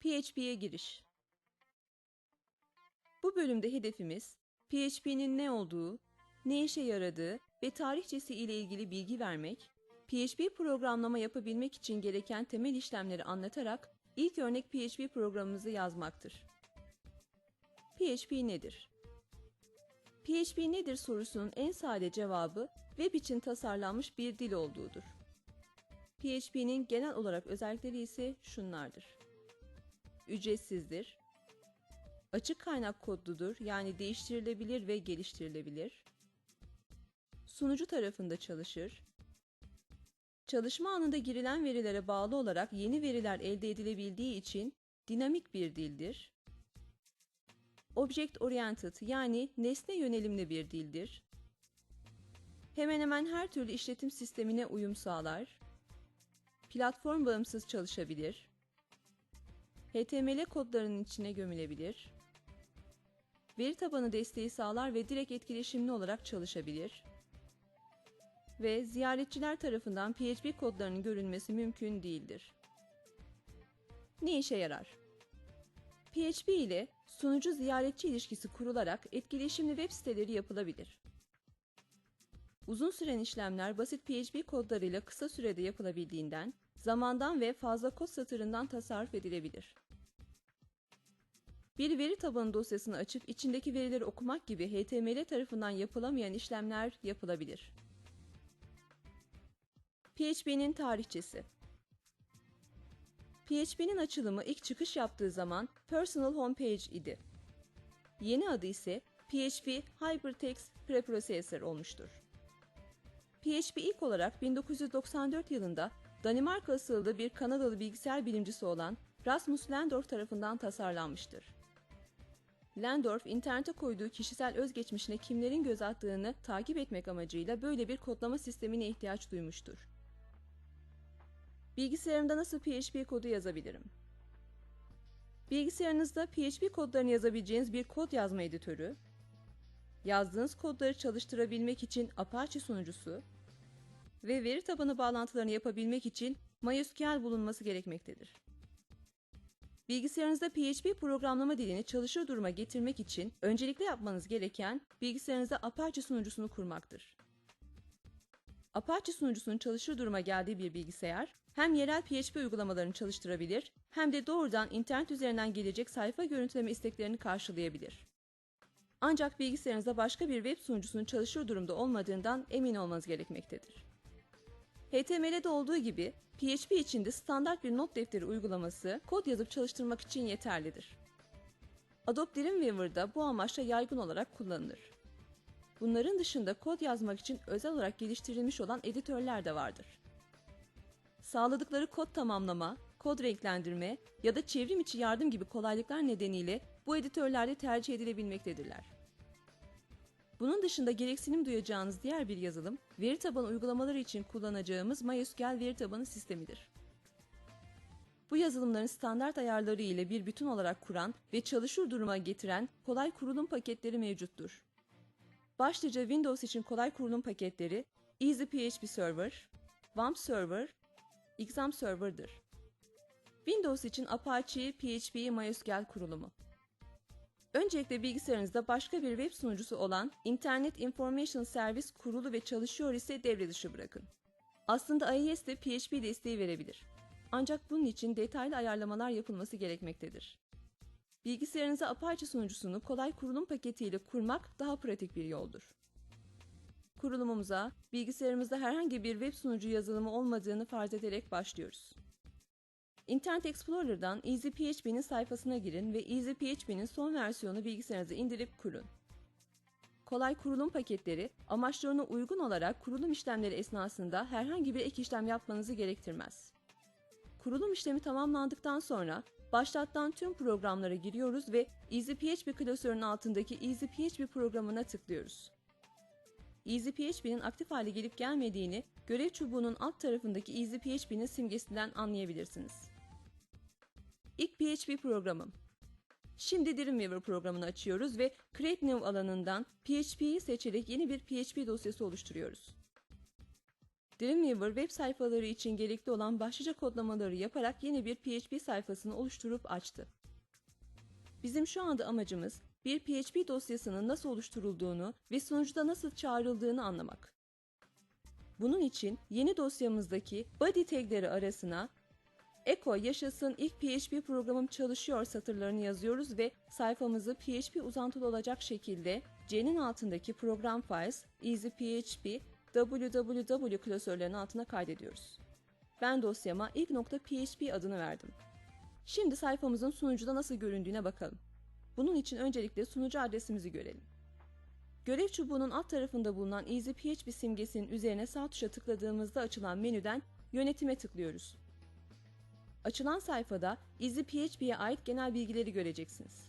PHP'ye giriş. Bu bölümde hedefimiz PHP'nin ne olduğu, ne işe yaradığı ve tarihçesi ile ilgili bilgi vermek, PHP programlama yapabilmek için gereken temel işlemleri anlatarak ilk örnek PHP programımızı yazmaktır. PHP nedir? PHP nedir sorusunun en sade cevabı web için tasarlanmış bir dil olduğudur. PHP'nin genel olarak özellikleri ise şunlardır. Ücretsizdir. Açık kaynak kodludur yani değiştirilebilir ve geliştirilebilir. Sunucu tarafında çalışır. Çalışma anında girilen verilere bağlı olarak yeni veriler elde edilebildiği için dinamik bir dildir. Object oriented yani nesne yönelimli bir dildir. Hemen hemen her türlü işletim sistemine uyum sağlar. Platform bağımsız çalışabilir. HTML kodlarının içine gömülebilir. Veri tabanı desteği sağlar ve direkt etkileşimli olarak çalışabilir. Ve ziyaretçiler tarafından PHP kodlarının görünmesi mümkün değildir. Ne işe yarar? PHP ile sunucu ziyaretçi ilişkisi kurularak etkileşimli web siteleri yapılabilir. Uzun süren işlemler basit PHP kodlarıyla kısa sürede yapılabildiğinden zamandan ve fazla kod satırından tasarruf edilebilir. Bir veri tabanı dosyasını açıp içindeki verileri okumak gibi HTML tarafından yapılamayan işlemler yapılabilir. PHP'nin tarihçesi PHP'nin açılımı ilk çıkış yaptığı zaman Personal Homepage idi. Yeni adı ise PHP Hypertext Preprocessor olmuştur. PHP ilk olarak 1994 yılında Danimarka asıllı bir Kanadalı bilgisayar bilimcisi olan Rasmus Lendorf tarafından tasarlanmıştır. Lendorf, internete koyduğu kişisel özgeçmişine kimlerin göz attığını takip etmek amacıyla böyle bir kodlama sistemine ihtiyaç duymuştur. Bilgisayarımda nasıl PHP kodu yazabilirim? Bilgisayarınızda PHP kodlarını yazabileceğiniz bir kod yazma editörü, yazdığınız kodları çalıştırabilmek için Apache sunucusu ve veri tabanı bağlantılarını yapabilmek için MySQL bulunması gerekmektedir. Bilgisayarınızda PHP programlama dilini çalışır duruma getirmek için öncelikle yapmanız gereken bilgisayarınızda Apache sunucusunu kurmaktır. Apache sunucusunun çalışır duruma geldiği bir bilgisayar, hem yerel PHP uygulamalarını çalıştırabilir, hem de doğrudan internet üzerinden gelecek sayfa görüntüleme isteklerini karşılayabilir. Ancak bilgisayarınızda başka bir web sunucusunun çalışır durumda olmadığından emin olmanız gerekmektedir. HTML'de olduğu gibi PHP için de standart bir not defteri uygulaması kod yazıp çalıştırmak için yeterlidir. Adobe Dreamweaver'da bu amaçla yaygın olarak kullanılır. Bunların dışında kod yazmak için özel olarak geliştirilmiş olan editörler de vardır. Sağladıkları kod tamamlama, kod renklendirme ya da çevrim içi yardım gibi kolaylıklar nedeniyle bu editörlerde tercih edilebilmektedirler. Bunun dışında gereksinim duyacağınız diğer bir yazılım, veri tabanı uygulamaları için kullanacağımız MySQL veri tabanı sistemidir. Bu yazılımların standart ayarları ile bir bütün olarak kuran ve çalışır duruma getiren kolay kurulum paketleri mevcuttur. Başlıca Windows için kolay kurulum paketleri Easy PHP Server, WAMP Server, Exam Server'dır. Windows için Apache PHP MySQL kurulumu. Öncelikle bilgisayarınızda başka bir web sunucusu olan Internet Information Service kurulu ve çalışıyor ise devre dışı bırakın. Aslında IIS de PHP desteği verebilir. Ancak bunun için detaylı ayarlamalar yapılması gerekmektedir. Bilgisayarınıza Apache sunucusunu kolay kurulum paketiyle kurmak daha pratik bir yoldur. Kurulumumuza bilgisayarımızda herhangi bir web sunucu yazılımı olmadığını farz ederek başlıyoruz. Internet Explorer'dan EasyPHP'nin sayfasına girin ve EasyPHP'nin son versiyonu bilgisayarınıza indirip kurun. Kolay kurulum paketleri amaçlarına uygun olarak kurulum işlemleri esnasında herhangi bir ek işlem yapmanızı gerektirmez. Kurulum işlemi tamamlandıktan sonra başlattan tüm programlara giriyoruz ve EasyPHP klasörünün altındaki EasyPHP programına tıklıyoruz. EasyPHP'nin aktif hale gelip gelmediğini görev çubuğunun alt tarafındaki EasyPHP'nin simgesinden anlayabilirsiniz. İlk PHP programım. Şimdi Dreamweaver programını açıyoruz ve Create New alanından PHP'yi seçerek yeni bir PHP dosyası oluşturuyoruz. Dreamweaver web sayfaları için gerekli olan başlıca kodlamaları yaparak yeni bir PHP sayfasını oluşturup açtı. Bizim şu anda amacımız bir PHP dosyasının nasıl oluşturulduğunu ve sunucuda nasıl çağrıldığını anlamak. Bunun için yeni dosyamızdaki body tagleri arasına Eko yaşasın ilk PHP programım çalışıyor satırlarını yazıyoruz ve sayfamızı PHP uzantılı olacak şekilde C'nin altındaki program files easyphp www klasörlerinin altına kaydediyoruz. Ben dosyama ilk.php adını verdim. Şimdi sayfamızın sunucuda nasıl göründüğüne bakalım. Bunun için öncelikle sunucu adresimizi görelim. Görev çubuğunun alt tarafında bulunan EasyPHP simgesinin üzerine sağ tuşa tıkladığımızda açılan menüden Yönetime tıklıyoruz. Açılan sayfada EasyPHP'ye ait genel bilgileri göreceksiniz.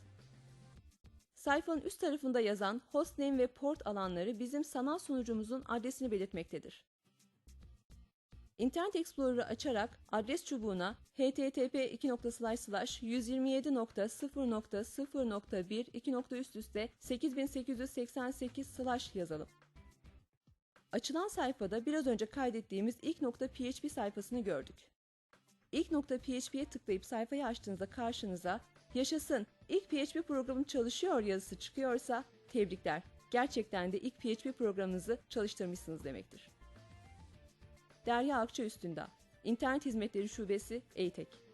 Sayfanın üst tarafında yazan hostname ve port alanları bizim sanal sunucumuzun adresini belirtmektedir. Internet Explorer'ı açarak adres çubuğuna http 127.0.0.1 2. üst üste 8888 slash yazalım. Açılan sayfada biraz önce kaydettiğimiz ilk.php sayfasını gördük. İlk.php'ye tıklayıp sayfayı açtığınızda karşınıza yaşasın ilk PHP programım çalışıyor yazısı çıkıyorsa tebrikler. Gerçekten de ilk PHP programınızı çalıştırmışsınız demektir. Derya Akça Üstünda, İnternet Hizmetleri Şubesi, EYTEK.